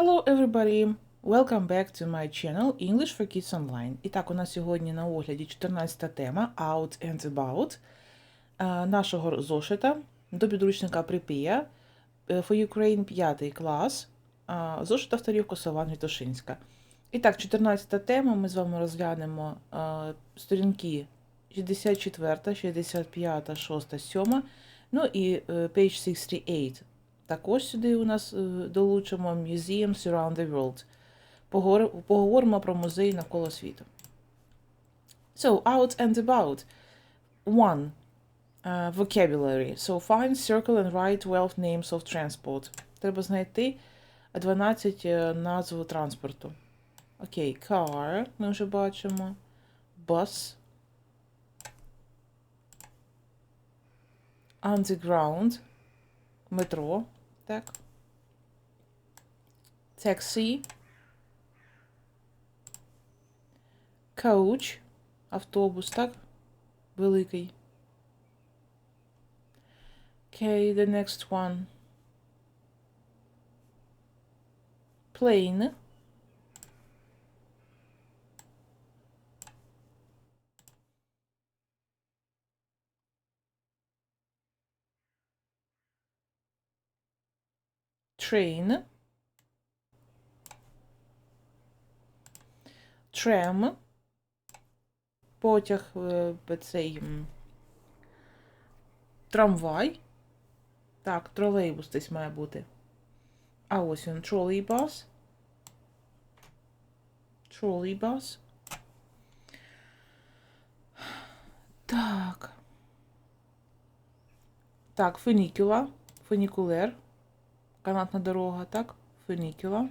Hello everybody! Welcome back to my channel English for Kids Online. І так, у нас сьогодні на огляді 14 тема Out and About е, нашого зошита до підручника Prepare е, for Ukraine 5 клас. е, Зошит авторів Косован Вітошинська. І так, 14 тема ми з вами розглянемо сторінки 64, 65, 6, 7, ну і page 68. Також сюди у нас е, долучимо Museums Around the World. Поговоримо про музеї навколо світу. So, out and about. One. Uh, vocabulary. So, find, circle and write 12 names of transport. Треба знайти 12 е, назв транспорту. Окей, car, ми вже бачимо. Bus. Underground. Метро. Так. Taxi. Coach. Автобус, так? Великий. Okay, the next one. Plane. Train. Tram. Потяг е, цей трамвай. Так, тролейбус десь має бути. А ось він тролейбус. Тролейбус. Так. Так, фунікула. Фунікулер. Канатна дорога, так? Фунікула.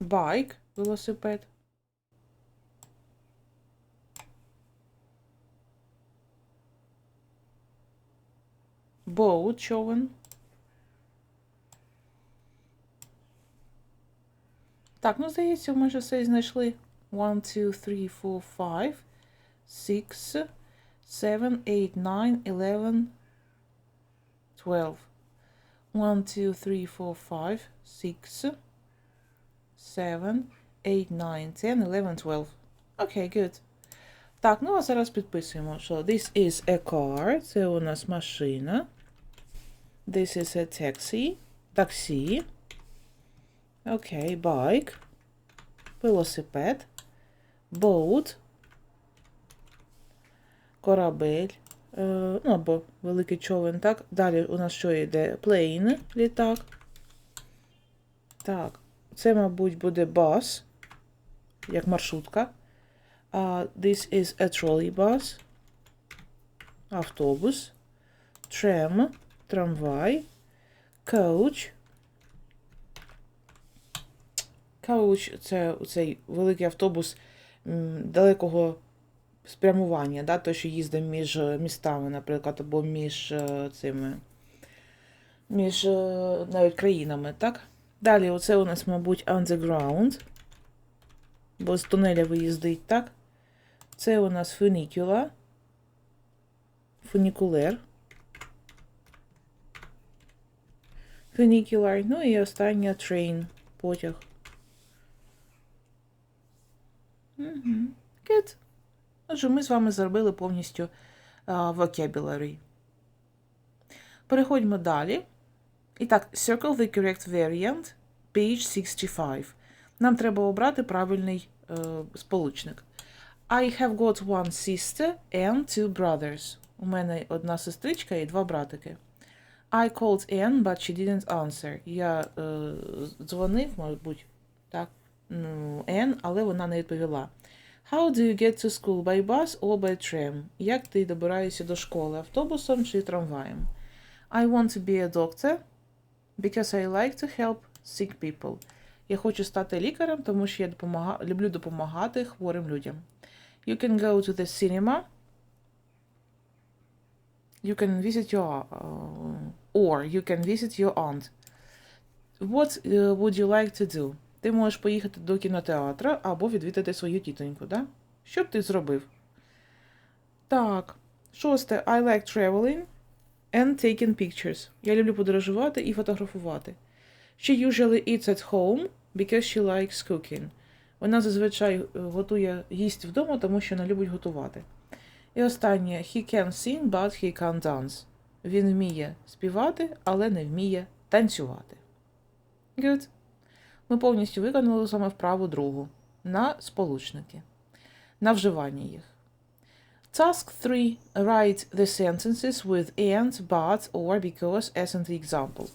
Байк, велосипед. Boat, човен. Так, ну здається, ми вже все знайшли. 1, 2, 3, 4, 5, 6, 7, 8, 9, 11, 12. 1, 2, 3, 4, 5, 6, 7, 8, 9, 10, 11, 12. Окей, good. Так, ну а зараз підписуємо, що this is a car, це у нас машина. This is a taxi, таксі. Окей, bike, велосипед, boat, корабель, е, ну або великий човен, так. Далі у нас що йде? Plane, літак. Так, це, мабуть, буде bus, як маршрутка. Uh, this is a trolleybus. Автобус. Tram. Трамвай. Coach. Coach – це цей великий автобус далекого спрямування, да? той, що їздить між е, містами, наприклад, або між е, цими, між е, навіть країнами, так? Далі, оце у нас, мабуть, underground, бо з тунеля виїздить, так? Це у нас фунікула, фунікулер, фунікулар, ну і остання train, потяг. Угу. Отже, ми з вами зробили повністю vocabulary. Переходимо далі. І так, circle the correct variant, page 65. Нам треба обрати правильний е, сполучник. I have got one sister and two brothers. У мене одна сестричка і два братики. I called Anne, but she didn't answer. Я е, дзвонив, мабуть, так, ну, Anne, але вона не відповіла. How do you get to school by bus or by tram? Як ти добираєшся до школи автобусом чи трамваєм? I want to be a doctor because I like to help sick people. Я хочу стати лікарем, тому що я допомага... люблю допомагати хворим людям. You can go to the cinema. You can visit your uh, or you can visit your aunt. What uh, would you like to do? Ти можеш поїхати до кінотеатра або відвідати свою тітоньку, да? Що б ти зробив? Так. Шосте. I like traveling and taking pictures. Я люблю подорожувати і фотографувати. She usually eats at home because she likes cooking. Вона зазвичай е, готує їсть вдома, тому що вона любить готувати. І останнє he can sing, but he can't dance. Він вміє співати, але не вміє танцювати. Good. Ми повністю виконали саме вправу другу на сполучники, на вживання їх. Task 3. Write the sentences with and, but, or, because as in the example.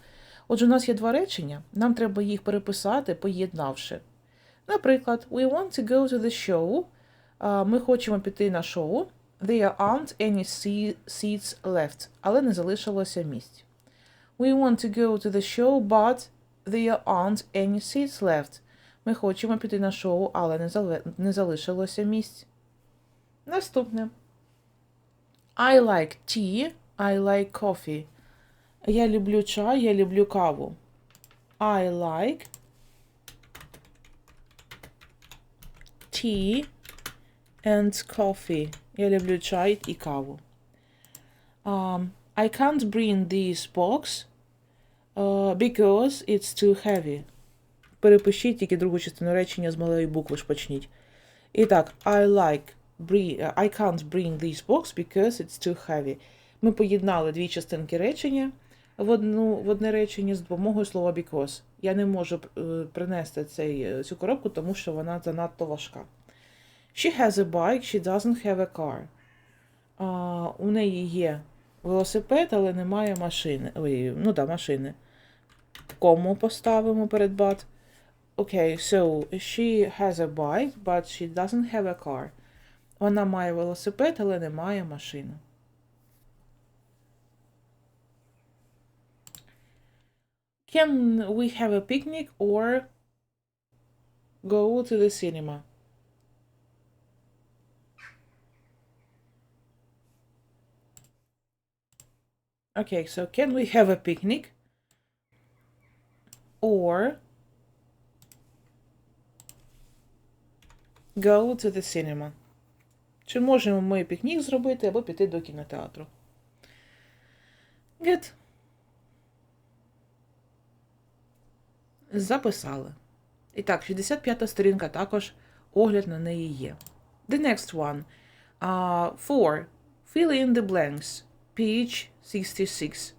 Отже, у нас є два речення. Нам треба їх переписати, поєднавши. Наприклад, we want to go to the show. Ми хочемо піти на шоу. There aren't any se- seats left, але не залишилося місць. We want to go to the show, but there aren't any seats left. Ми хочемо піти на шоу, але не, зале- не залишилося місць. Наступне. I like tea, I like coffee. Я люблю чай, я люблю каву. I like tea and coffee. Я люблю чай і каву. Um, I can't bring this box uh, because it's too heavy. Перепишіть тільки другу частину речення з малої букви ж почніть. І так, I like bring, I can't bring this box because it's too heavy. Ми поєднали дві частинки речення в, одну, в одне речення з допомогою слова because. Я не можу е, принести цей, е, цю коробку, тому що вона занадто важка. She has a bike, she doesn't have a car. А, у неї є велосипед, але немає машини. Ой, ну да, машини. Кому поставимо перед but. Okay, so she has a bike, but she doesn't have a car. Вона має велосипед, але не має машини. Can we have a picnic or go to the cinema? Okay, so can we have a picnic or go to the cinema? Чи можемо ми пікнік зробити або піти до кінотеатру? Good. Записали. І так, 65-та сторінка також огляд на неї є. The next one. Uh, four. Fill in the blanks. Page 66.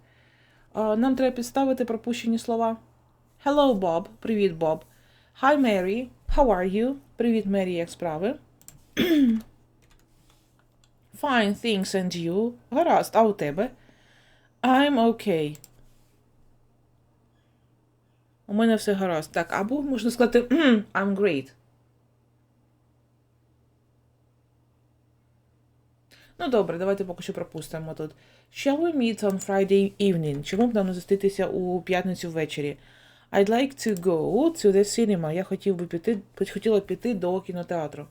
Uh, нам треба підставити пропущені слова. Hello, Bob. Привіт, Боб. Hi, Mary. How are you? Привіт, Мері, як справи? Fine, thanks, and you? Гаразд, а у тебе? I'm okay. У мене все гаразд. Так, або можна сказати I'm great. Ну, добре, давайте поки що пропустимо тут. Shall we meet on Friday evening? Чому б нам зустрітися у п'ятницю ввечері? I'd like to go to the cinema. Я хотів би піти, хотіла піти до кінотеатру.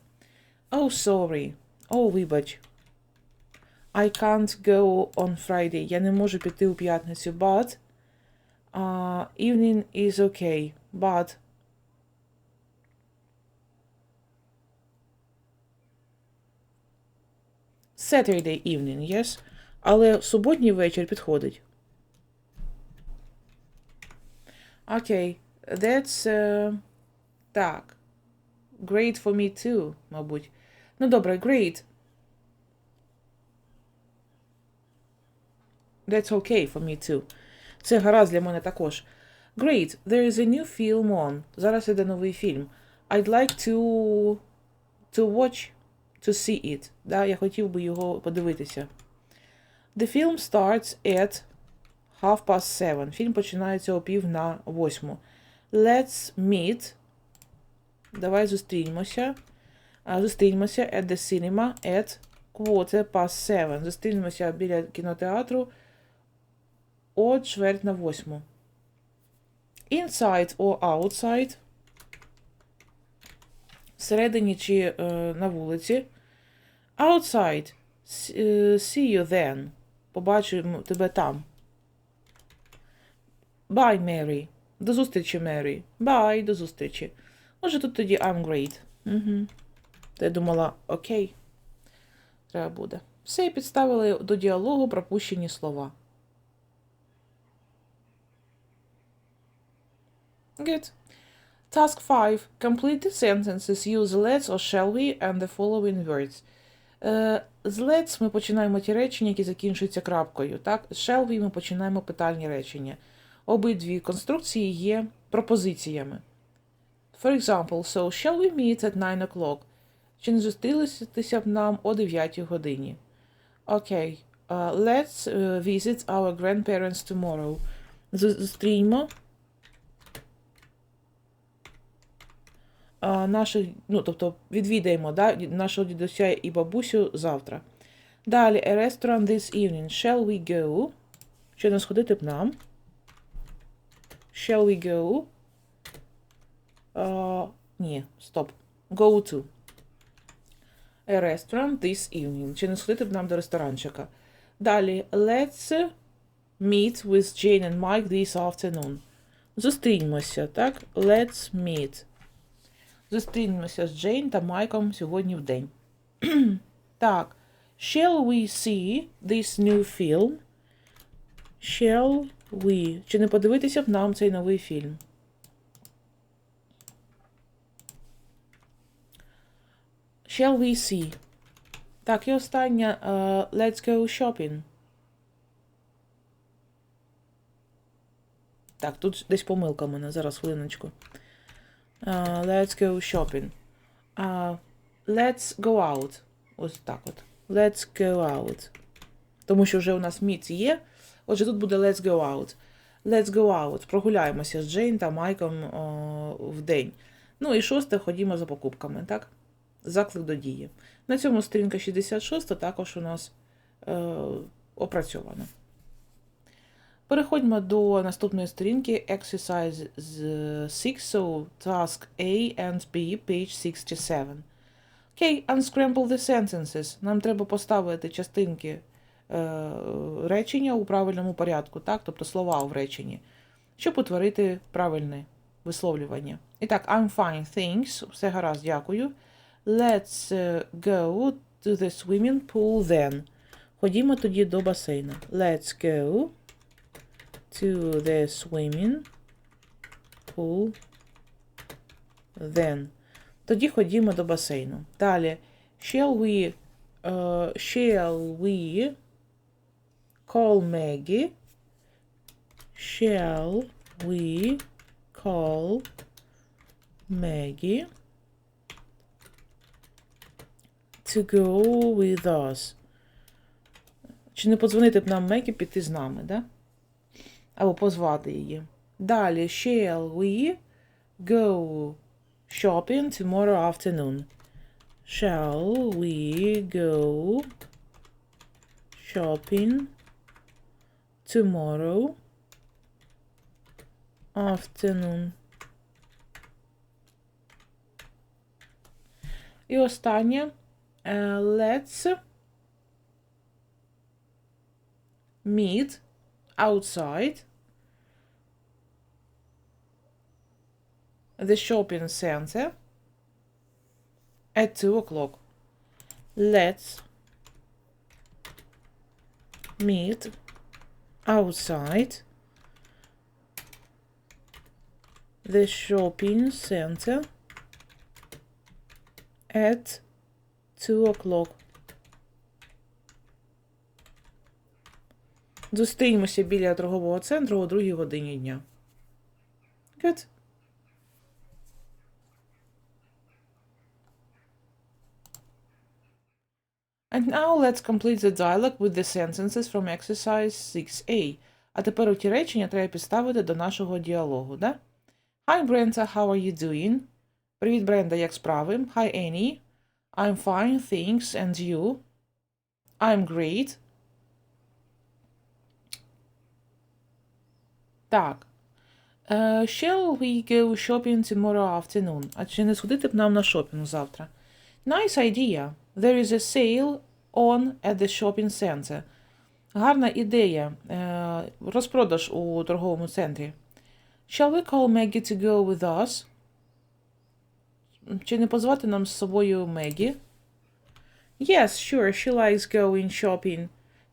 Oh, sorry. Oh, вибач. I can't go on Friday. Я не можу піти у п'ятницю, but uh, evening is okay. But Saturday evening, yes. Але суботній вечір підходить. Окей. Okay. That's. Uh, так. Great for me too, мабуть. Ну, добре, great. That's okay for me too. Це гаразд для мене також. Great. There is a new film on. Зараз іде новий фільм. I'd like to to watch, to see it. Да, я хотів би його подивитися. The film starts at half past seven. Фільм починається о пів на восьму. Let's meet. Давай зустрінемося. Зустрінемося at the cinema at quarter past seven. Зустрінемося біля кінотеатру о чверть на восьму. Inside or outside. Всередині чи е, на вулиці. Outside. See you then. побачимо тебе там. Bye, Mary. До зустрічі, Mary. Bye, до зустрічі. Може, тут тоді I'm great. Угу. Та думала, окей. Треба буде. Все, підставили до діалогу пропущені слова. Good. Task 5. Complete the sentences. Use let's or shall we and the following words. Е, з let's ми починаємо ті речення, які закінчуються крапкою. Так? З shall we ми починаємо питальні речення. Обидві конструкції є пропозиціями. For example, so shall we meet at 9 o'clock? Чи не зустрілися б нам о 9 годині? Окей. Uh, let's uh, visit our grandparents tomorrow. Зустріньмо наших, ну, тобто відвідаємо да, нашого дідуся і бабусю завтра. Далі, a restaurant this evening. Shall we go? Чи не сходити б нам? Shall we go? А, ні, стоп. Go to. A restaurant this evening. Чи не сходити б нам до ресторанчика? Далі, let's meet with Jane and Mike this afternoon. Зустріньмося, так? Let's meet. Зустрінемося з Джейн та Майком сьогодні в день. так. Shall we see this new film? Shall we? Чи не подивитися б нам цей новий фільм? Shall we see? Так, і остання. е, let's go shopping. Так, тут десь помилка в мене. Зараз хвилиночку. Uh, let's go shopping. Uh, let's go out. Ось так от. Let's go out. Тому що вже у нас міц є. Отже, тут буде let's go out. Let's go out. Прогуляємося з Джейн та Майком о, в день. Ну і шосте, ходімо за покупками, так? Заклик до дії. На цьому сторінка 66 також у нас е, опрацьована. Переходьмо до наступної сторінки Exercise з 6, so task A and B, page 67. Окей, unscramble the sentences. Нам треба поставити частинки е, речення у правильному порядку, так? тобто слова в реченні, щоб утворити правильне висловлювання. І так, I'm fine, thanks. Все гаразд, дякую. Let's е, go to the swimming pool then. Ходімо тоді до басейну. Let's go to the swimming pool then. Тоді ходімо до басейну. Далі. Shall we, uh, shall we call Maggie? Shall we call Maggie to go with us? Чи не подзвонити б нам Мегі піти з нами, да? Або позвати її. Далі, shall we go shopping tomorrow afternoon? Shall we go shopping tomorrow afternoon? І останнє. е, Let's meet outside the shopping center at 2 o'clock. Let's meet outside the shopping center at 2 o'clock. Зустрінемося біля торгового центру о 2 годині дня. Good. And now let's complete the dialogue with the sentences from exercise 6a. А тепер у ті речення треба підставити до нашого діалогу, да? Hi, Brenda, how are you doing? Привіт, Бренда, як справи? Hi, Annie. I'm fine, thanks, and you? I'm great. Так. Е, shall we go shopping tomorrow afternoon? А чи не сходити б нам на шопінг завтра? Nice idea. There is a sale on at the shopping center. Гарна ідея. Е, Розпродаж у торговому центрі. Shall we call Maggie to go with us? Чи не позвати нам з собою Мегі? Yes, sure, she likes going shopping.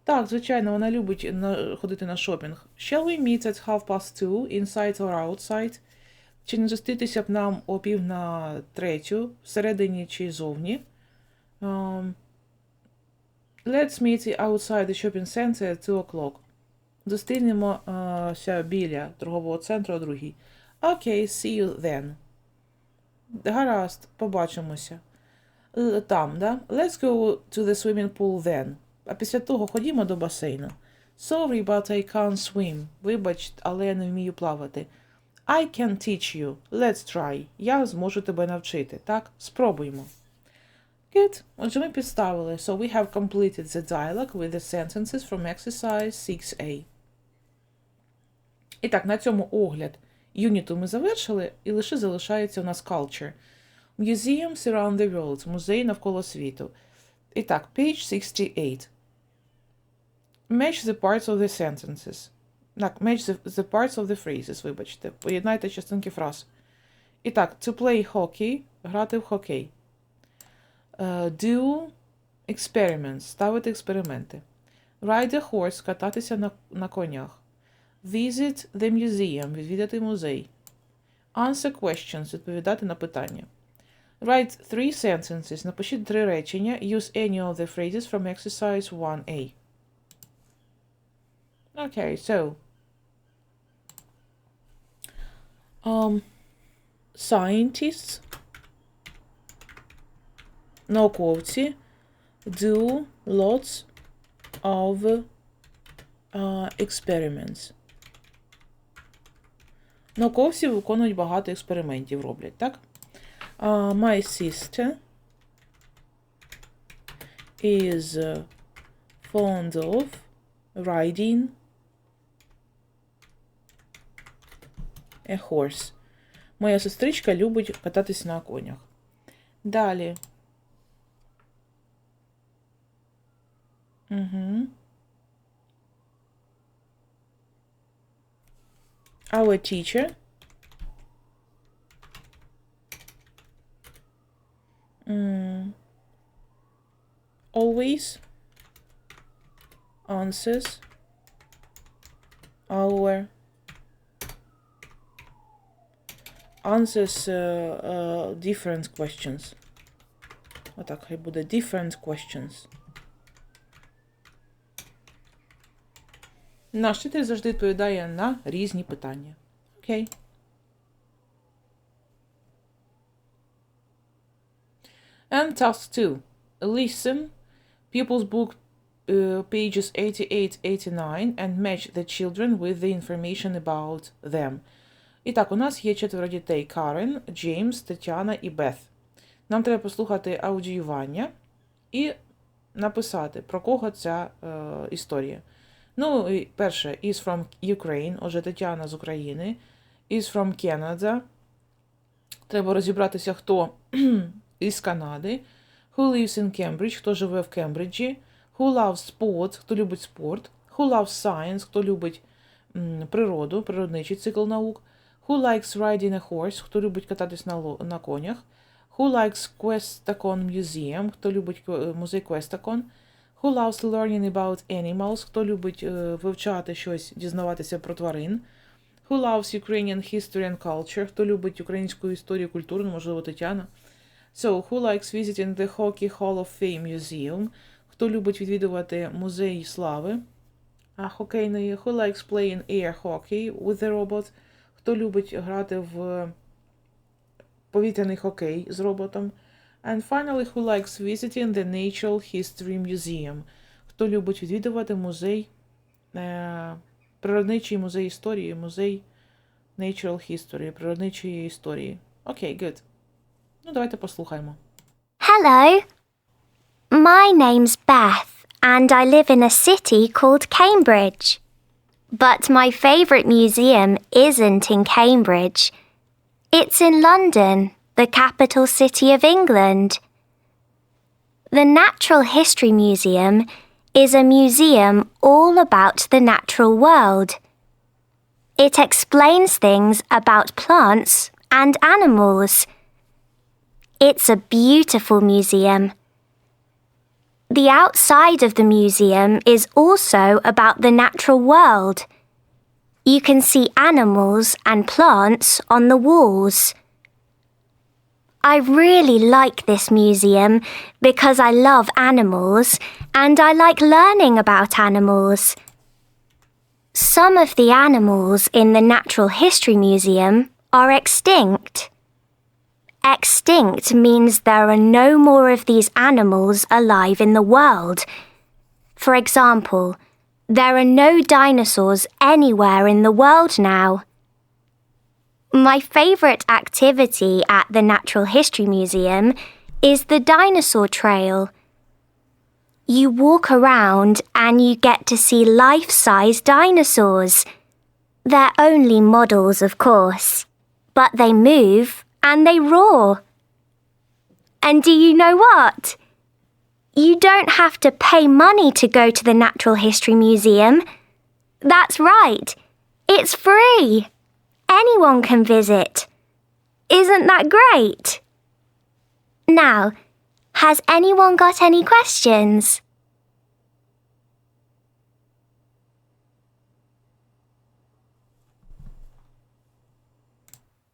Так, звичайно, вона любить ходити на шопінг. Shall we meet at half past two, inside or outside? Чи не зустрітися б нам о пів на третю, всередині чи зовні? Um, let's meet outside the shopping center at 2 o'clock. Зустрінемося біля торгового центру о другій. Окей, okay, see you then. Гаразд, побачимося. Там, да? Let's go to the swimming pool then. А після того ходімо до басейну. Sorry, but I can't swim. Вибач, але я не вмію плавати. I can teach you. Let's try. Я зможу тебе навчити. Так? Спробуймо. Good. Отже, ми підставили. So we have completed the dialogue with the sentences from exercise 6a. І так, на цьому огляд юніту ми завершили, і лише залишається у нас culture. Museums around the world. Музей навколо світу. І так, page 68. Match the parts of the sentences. Так, match the, the parts of the phrases, вибачте. Поєднайте частинки фраз. І так, to play hockey, грати в хокей. Uh, do experiments, ставити експерименти. Ride a horse, кататися на, на конях. Visit the museum, відвідати музей. Answer questions, відповідати на питання. Write three sentences, напишіть три речення. Use any of the phrases from exercise 1a. Okay, so um, scientists, науковці do lots of uh, experiments. Науковці виконують багато експериментів, роблять, так? Uh, my sister is uh, fond of riding a horse. Моя сестричка любить кататись на конях. Далі. Угу. Our teacher mm, always answers our answers uh, uh, different questions. Отак, хай буде different questions. Наш вчитель завжди відповідає на різні питання. Окей. And task 2. Listen People's Book uh, pages 88-89 and match the children with the information about them. І так, у нас є четверо дітей: Карен, Джеймс, Тетяна і Бeth. Нам треба послухати аудіювання і написати, про кого ця е, історія. Ну, перше, is from Ukraine, отже, Тетяна з України, is from Canada. Треба розібратися, хто із Канади. Who lives in Cambridge, хто живе в Кембриджі. Who loves sports, хто любить спорт. Who loves science, хто любить м, природу, природничий цикл наук. Who likes riding a horse, хто любить кататись на, на конях. Who likes Questacon Museum, хто любить музей Questacon. Who loves learning about animals, хто любить е, вивчати щось, дізнаватися про тварин. Who loves Ukrainian history and culture, хто любить українську історію і культуру, ну, можливо, Тетяна. So, who likes visiting the Hockey Hall of Fame Museum, хто любить відвідувати музей слави, а хокейної. Who likes playing air hockey with the robot, хто любить грати в повітряний хокей з роботом. And finally, who likes visiting the Natural History Museum, хто любить відвідувати музей, е, природничий музей історії, музей Natural History, природничої історії. Окей, okay, good. Ну, давайте послухаємо. Hello. My name's Beth, and I live in a city called Cambridge. But my favourite museum isn't in Cambridge. It's in London, the capital city of England. The Natural History Museum is a museum all about the natural world. It explains things about plants and animals. It's a beautiful museum. The outside of the museum is also about the natural world. You can see animals and plants on the walls. I really like this museum because I love animals and I like learning about animals. Some of the animals in the Natural History Museum are extinct. Extinct means there are no more of these animals alive in the world. For example, there are no dinosaurs anywhere in the world now. My favourite activity at the Natural History Museum is the dinosaur trail. You walk around and you get to see life size dinosaurs. They're only models, of course, but they move and they roar. And do you know what? You don't have to pay money to go to the Natural History Museum. That's right, it's free. Anyone can visit. Isn't that great? Now, has anyone got any questions?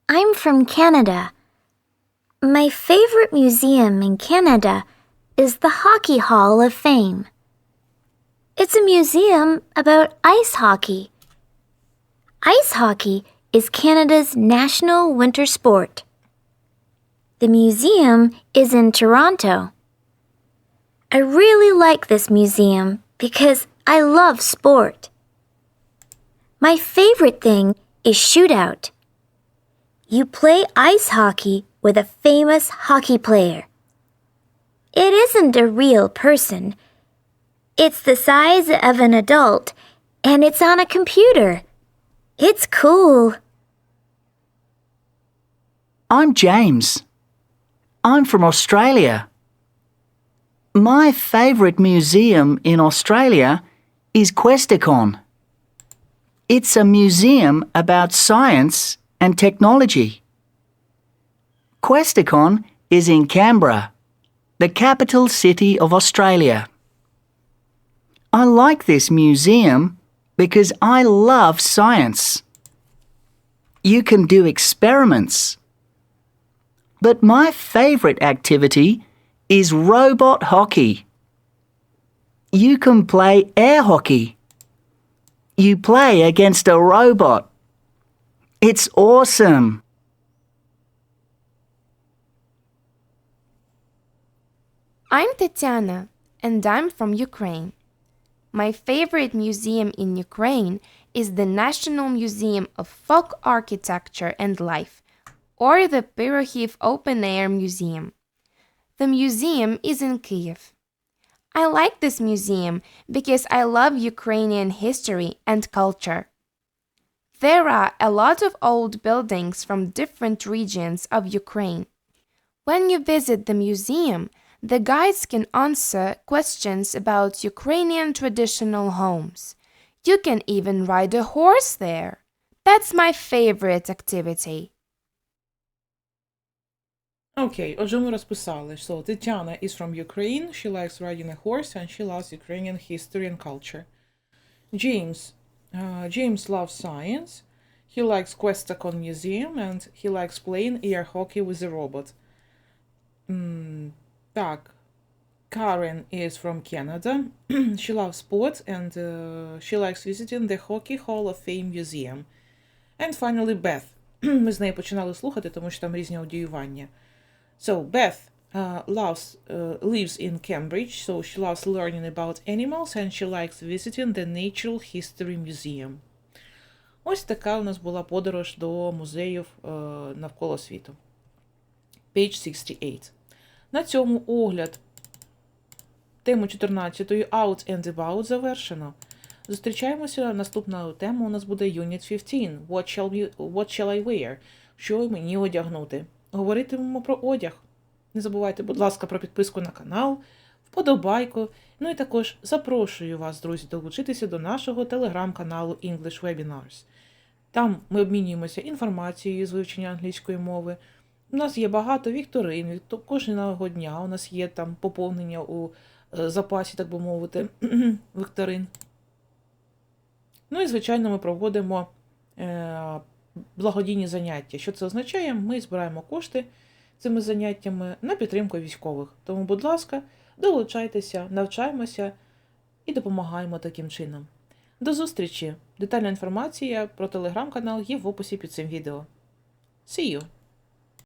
I'm from Canada. My favorite museum in Canada is the Hockey Hall of Fame. It's a museum about ice hockey. Ice hockey is Canada's national winter sport. The museum is in Toronto. I really like this museum because I love sport. My favorite thing is shootout. You play ice hockey with a famous hockey player. It isn't a real person. It's the size of an adult and it's on a computer. It's cool. I'm James. I'm from Australia. My favourite museum in Australia is Questacon. It's a museum about science and technology. Questacon is in Canberra, the capital city of Australia. I like this museum because I love science. You can do experiments. But my favourite activity is robot hockey. You can play air hockey. You play against a robot. It's awesome. I'm Tetiana, and I'm from Ukraine. My favorite museum in Ukraine is the National Museum of Folk Architecture and Life, or the Pyrohiv Open Air Museum. The museum is in Kiev. I like this museum because I love Ukrainian history and culture. There are a lot of old buildings from different regions of Ukraine. When you visit the museum, the guides can answer questions about Ukrainian traditional homes. You can even ride a horse there. That's my favorite activity. Окей, отже, ми розписали. So, Тетяна is from Ukraine. She likes riding a horse and she loves Ukrainian history and culture. James. Uh, James loves science. He likes Questacon Museum and he likes playing air hockey with a robot. М, так. Karen is from Canada. she loves sports and uh, she likes visiting the Hockey Hall of Fame Museum. And finally, Beth. Ми з нею починали слухати, тому що там різні аудіювання. So Beth uh, loves uh, lives in Cambridge, so she loves learning about animals and she likes visiting the Natural History Museum. Ось така у нас була подорож до музеїв е, навколо світу. Page 68. На цьому огляд тему 14 Out and About завершено. Зустрічаємося. Наступна тема у нас буде Unit 15. What shall, we, what shall I wear? Що мені одягнути? Говоритимемо про одяг. Не забувайте, будь ласка, про підписку на канал, вподобайку. Ну і також запрошую вас, друзі, долучитися до нашого телеграм-каналу English Webinars. Там ми обмінюємося інформацією з вивчення англійської мови. У нас є багато вікторин, кожного дня у нас є там поповнення у е, запасі, так би мовити, вікторин. Ну і, звичайно, ми проводимо е, благодійні заняття. Що це означає? Ми збираємо кошти цими заняттями на підтримку військових. Тому, будь ласка, долучайтеся, навчаємося і допомагаємо таким чином. До зустрічі! Детальна інформація про телеграм-канал є в описі під цим відео. See you!